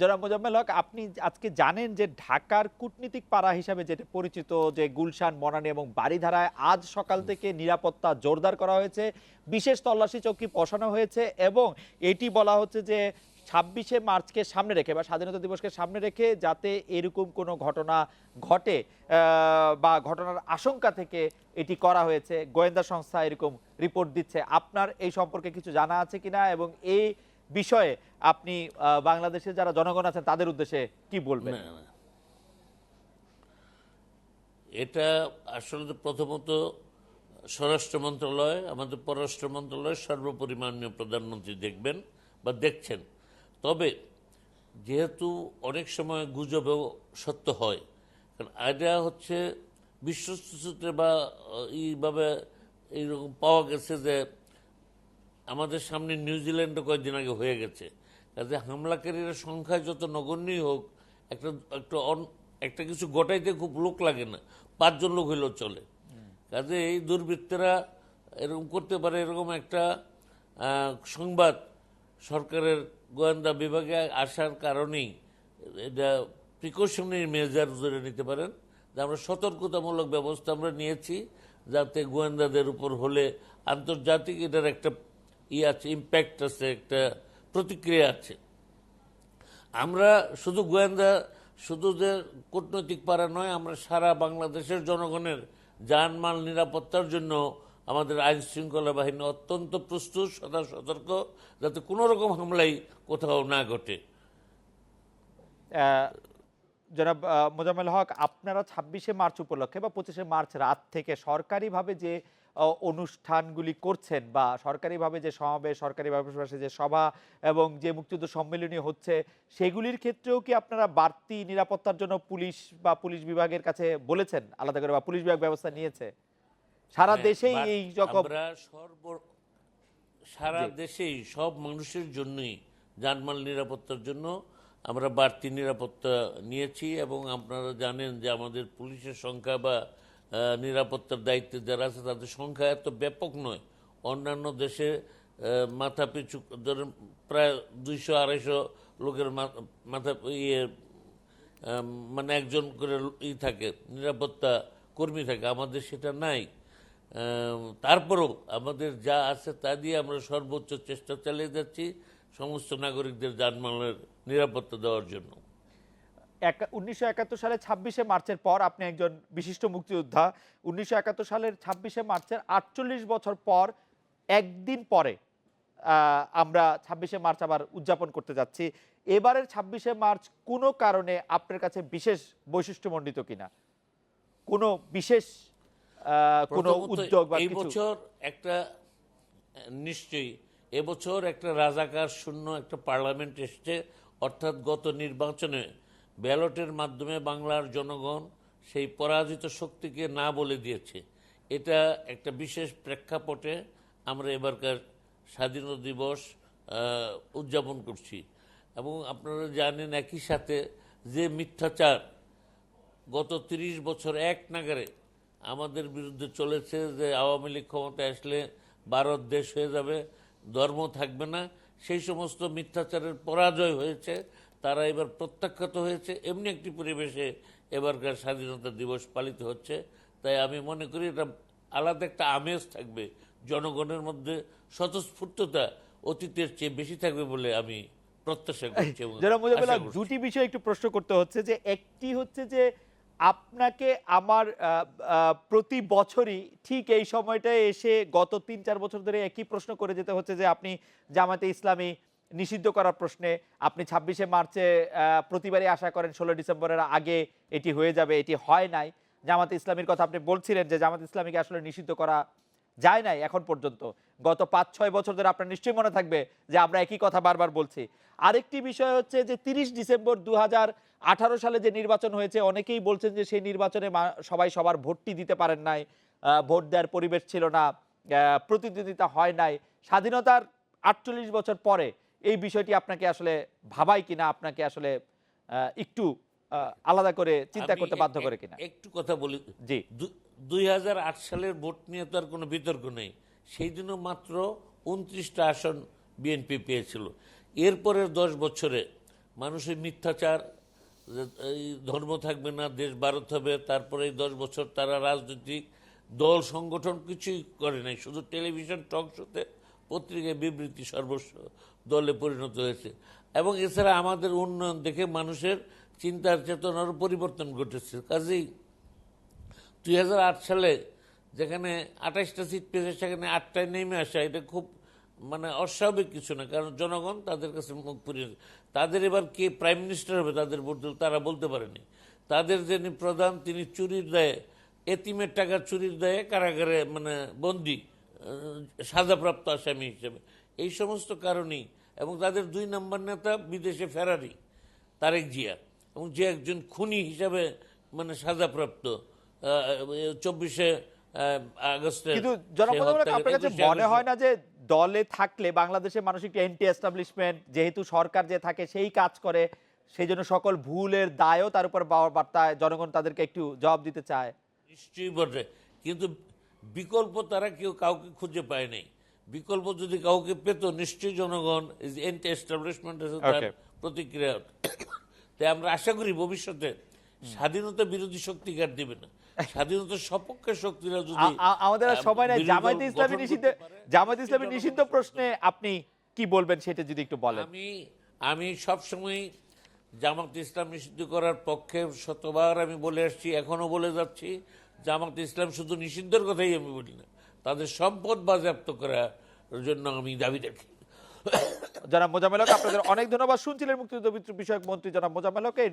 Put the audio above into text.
জনাব মোজাম্মেল হক আপনি আজকে জানেন যে ঢাকার কূটনীতিক পাড়া হিসাবে যেটা পরিচিত যে গুলশান বনানী এবং বাড়িধারায় আজ সকাল থেকে নিরাপত্তা জোরদার করা হয়েছে বিশেষ তল্লাশি চৌকি বসানো হয়েছে এবং এটি বলা হচ্ছে যে ছাব্বিশে মার্চকে সামনে রেখে বা স্বাধীনতা দিবসকে সামনে রেখে যাতে এরকম কোনো ঘটনা ঘটে বা ঘটনার আশঙ্কা থেকে এটি করা হয়েছে। গোয়েন্দা সংস্থা এরকম রিপোর্ট দিচ্ছে। আপনার এই সম্পর্কে কিছু জানা আছে কিনা এবং এই বিষয়ে আপনি বাংলাদেশে যারা জনগণ আছেন, তাদের উদ্দেশ্যে কি বলবেন। এটা আসলে প্রথমত স্বরাষ্ট্র মন্ত্রণালয়, আমাদের পররাষ্ট্র মন্ত্রণালয় সর্বোপরি মাননীয় প্রধানমন্ত্রী দেখবেন বা দেখছেন তবে যেহেতু অনেক সময় গুজবেও সত্য হয়, কারণ এটা হচ্ছে বিশ্বস্ত সূত্রে বা এইভাবে এইরকম পাওয়া গেছে যে আমাদের সামনে নিউজিল্যান্ডও কয়েকদিন আগে হয়ে গেছে। কাজে হামলাকারীরা সংখ্যায় যত নগণ্যই হোক, একটা একটা অন- একটা কিছু গোটাইতে খুব লোক লাগে না। পাঁচজন লোক হইলেও চলে। কাজে এই দুর্বৃত্তরা এরকম করতে পারে, এরকম একটা সংবাদ সরকারের গোয়েন্দা বিভাগে আসার কারণেই এটা প্রিকশনারি মেজার ধরে নিতে পারেন। যে আমরা সতর্কতামূলক ব্যবস্থা আমরা নিয়েছি, যাতে গোয়েন্দাদের উপর হলে আন্তর্জাতিক এটার একটা ই আছে ইম্প্যাক্ট আছে একটা প্রতিক্রিয়া আছে। আমরা শুধু গোয়েন্দা শুধু যে কূটনৈতিক পাড়া নয় আমরা সারা বাংলাদেশের জনগণের জানমাল নিরাপত্তার জন্য আমাদের আইন শৃঙ্খলা বাহিনী অত্যন্ত প্রস্তুত সদা সতর্ক যাতে কোনো রকম হামলাই কোথাও না ঘটে। জনাব আহ, মোজাম্মেল হক আপনারা ছাব্বিশে মার্চ উপলক্ষে বা পঁচিশে মার্চ রাত থেকে সরকারিভাবে যে অনুষ্ঠানগুলি করছেন বা সরকারিভাবে যে সমাবেশ সরকারিভাবে যে সভা এবং যে মুক্তিযুদ্ধ সম্মেলনী হচ্ছে সেগুলির ক্ষেত্রেও কি আপনারা বাড়তি নিরাপত্তার জন্য পুলিশ বা পুলিশ বিভাগের কাছে বলেছেন? আলাদা করে বা পুলিশ বিভাগ ব্যবস্থা নিয়েছে। সারা হ্যাঁ, দেশেই এই রকম সর্ব সারা দেশেই সব মানুষের জন্যই জানমাল নিরাপত্তার জন্য আমরা বাড়তি নিরাপত্তা নিয়েছি এবং আপনারা জানেন যে আমাদের পুলিশের সংখ্যা বা নিরাপত্তার দায়িত্বে যারা আছে, তাদের সংখ্যা এত ব্যাপক নয়। অন্যান্য দেশে মাথা পিছু ধরেন প্রায় দুইশো, আড়াইশো লোকের মাথা ইয়ে মানে একজন করে ই থাকে, নিরাপত্তা কর্মী থাকে। আমাদের সেটা নাই। তারপরেও আমাদের যা আছে তা দিয়ে আমরা সর্বোচ্চ চেষ্টা চালিয়ে যাচ্ছি সমস্ত নাগরিকদের যানবাহনের নিরাপত্তা দেওয়ার জন্য। উনিশশো একাত্তর সালে ছাব্বিশে মার্চের পর আপনি একজন বিশিষ্ট মুক্তিযোদ্ধা। উনিশশো একাত্তর সালের ছাব্বিশে মার্চের আটচল্লিশ বছর পর একদিন পরে আমরা ছাব্বিশে মার্চ আবার উদযাপন করতে যাচ্ছি। এবারের ছাব্বিশে মার্চ কোনো কারণে আপনার কাছে বিশেষ বৈশিষ্ট্যমণ্ডিত কিনা? কোনো বিশেষ কোনো উদ্যোগ বা এই বছর একটা নিশ্চয়ই এবছর একটা রাজাকার শূন্য একটা পার্লামেন্ট এসছে অর্থাৎ গত নির্বাচনে ব্যালটের মাধ্যমে বাংলার জনগণ সেই পরাজিত শক্তিকে না বলে দিয়েছে। এটা একটা বিশেষ প্রেক্ষাপটে আমরা এবারকার স্বাধীনতা দিবস উদযাপন করছি। এবং আপনারা জানেন একই সাথে যে মিথ্যাচার গত তিরিশ বছর এক নাগারে আমাদের বিরুদ্ধে চলেছে যে আওয়ামী লীগ ক্ষমতায় আসলে ভারত দেশ হয়ে যাবে, ধর্ম থাকবে না, সেই সমস্ত মিথ্যাচারের পরাজয় হয়েছে। তারা এবার প্রত্যাখ্যাত হয়েছে। এমনি একটি পরিবেশে এবারকার স্বাধীনতা দিবস পালিত হচ্ছে। তাই আমি মনে করি এটা আলাদা একটা আমেজ থাকবে। জনগণের মধ্যে স্বতঃস্ফূর্ততা অতীতের চেয়ে বেশি থাকবে বলে আমি প্রত্যাশা করছি যারা মোজাবেলা দুটি বিষয় একটু প্রশ্ন করতে হচ্ছে যে একটি হচ্ছে যে আপনাকে আমার প্রতি বছরই ঠিক এই সময়টায় এসে গত তিন চার বছর ধরে একই প্রশ্ন করে যেতে হচ্ছে যে আপনি জামাতে ইসলামী নিষিদ্ধ করার প্রশ্নে আপনি ছাব্বিশে মার্চে প্রতিবারই আশা করেন ষোলো ডিসেম্বরের আগে এটি হয়ে যাবে, এটি হয় নাই। জামাত ইসলামীর কথা আপনি বলছিলেন যে জামাত ইসলামীকে আসলে নিষিদ্ধ করা যায় নাই এখন পর্যন্ত। গত পাঁচ ছয় বছর ধরে আপনার নিশ্চয়ই মনে থাকবে যে আমরা একই কথা বারবার বলছি। আরেকটি বিষয় হচ্ছে যে তিরিশ ডিসেম্বর দু আঠারো সালে যে নির্বাচন হয়েছে, অনেকেই বলছেন যে সেই নির্বাচনে সবাই সবার ভোটটি দিতে পারেন নাই ভোট দেওয়ার পরিবেশ ছিল না প্রতিদ্বন্দ্বিতা হয় নাই। স্বাধীনতার আটচল্লিশ বছর পরে এই বিষয়টি আপনাকে আসলে ভাবাই কিনা আপনাকে আসলে একটু আলাদা করে চিন্তা করতে বাধ্য করে কিনা? একটু কথা বলি। জি। দুই হাজার আট সালের ভোট নিয়ে তো আর কোনো বিতর্ক নেই। সেই দিনও মাত্র উনত্রিশটা আসন বিএনপি পেয়েছিল। এরপরের দশ বছরে মানুষের মিথ্যাচার এই ধর্ম থাকবে না দেশ ভারত হবে তারপরে এই দশ বছর তারা রাজনৈতিক দল সংগঠন কিছুই করে নাই। শুধু টেলিভিশন টক শোতে পত্রিকায় বিবৃতি সর্বস্ব দলে পরিণত হয়েছে। এবং এছাড়া আমাদের উন্নয়ন দেখে মানুষের চিন্তার চেতনার পরিবর্তন ঘটেছে। কাজেই দুই হাজার আট সালে যেখানে আঠাশটা সিট পেয়েছে, সেখানে আটটায় নেমে আসা, এটা খুব মানে অস্বাভাবিক কিছু না। কারণ জনগণ তাদের কাছে মুখ পুরিয়ে তাদের এবার কে প্রাইম মিনিস্টার হবে তাদের বলতে তারা বলতে পারেনি। তাদের যিনি প্রধান, তিনি চুরির দায়ে, এতিমের টাকা চুরির দায়ে কারাগারে মানে বন্দি। সাজাপ্রাপ্ত আসামি হিসেবে। এই সমস্ত কারণেই এবং তাদের দুই নম্বর নেতা বিদেশে ফেরারি তারেক জিয়া এবং যে একজন খুনি হিসাবে মানে সাজাপ্রাপ্ত চব্বিশে আগস্টে কিন্তু আপনার কাছে মনে হয় না যে দলে থাকলে বাংলাদেশের মানুষ একটি অ্যান্টি এস্টাবলিশমেন্ট যেহেতু সরকার যে থাকে সেই কাজ করে সেই জন্য সকল ভুলের দায়ও তার উপর বার্তায় জনগণ তাদেরকে একটু জবাব দিতে চায়? নিশ্চয়ই বটে। কিন্তু বিকল্প তারা কেউ কাউকে খুঁজে পায় নাই। বিকল্প যদি কাউকে পেত নিশ্চয়ই জনগণ এন্টি এস্টাবলিশমেন্টের তার প্রতিক্রিয়া তাই আমরা আশা করি ভবিষ্যতে স্বাধীনতা বিরোধী শক্তি কার দিবে না। স্বাধীনতা সপক্ষের শক্তিরা যদি আমাদের সময় জামায়াতে ইসলামী নিষিদ্ধ জামায়াতে ইসলামী নিষিদ্ধ প্রশ্নে আপনি কি বলবেন সেটা যদি একটু বলেন। আমি আমি সবসময় জামাত ইসলাম নিষিদ্ধ করার পক্ষে শতবার আমি বলে আসছি এখনও বলে যাচ্ছি। জামাত ইসলাম শুধু নিষিদ্ধের কথাই আমি বলি না, তাদের সম্পদ বাজেয়াপ্ত করার জন্য আমি দাবি রাখি যারা মোজামেলক আপনাদের অনেক ধন্যবাদ। শুনছিলেন মুক্তিযুদ্ধ বিষয়ক মন্ত্রী জনাব মোজামেলকে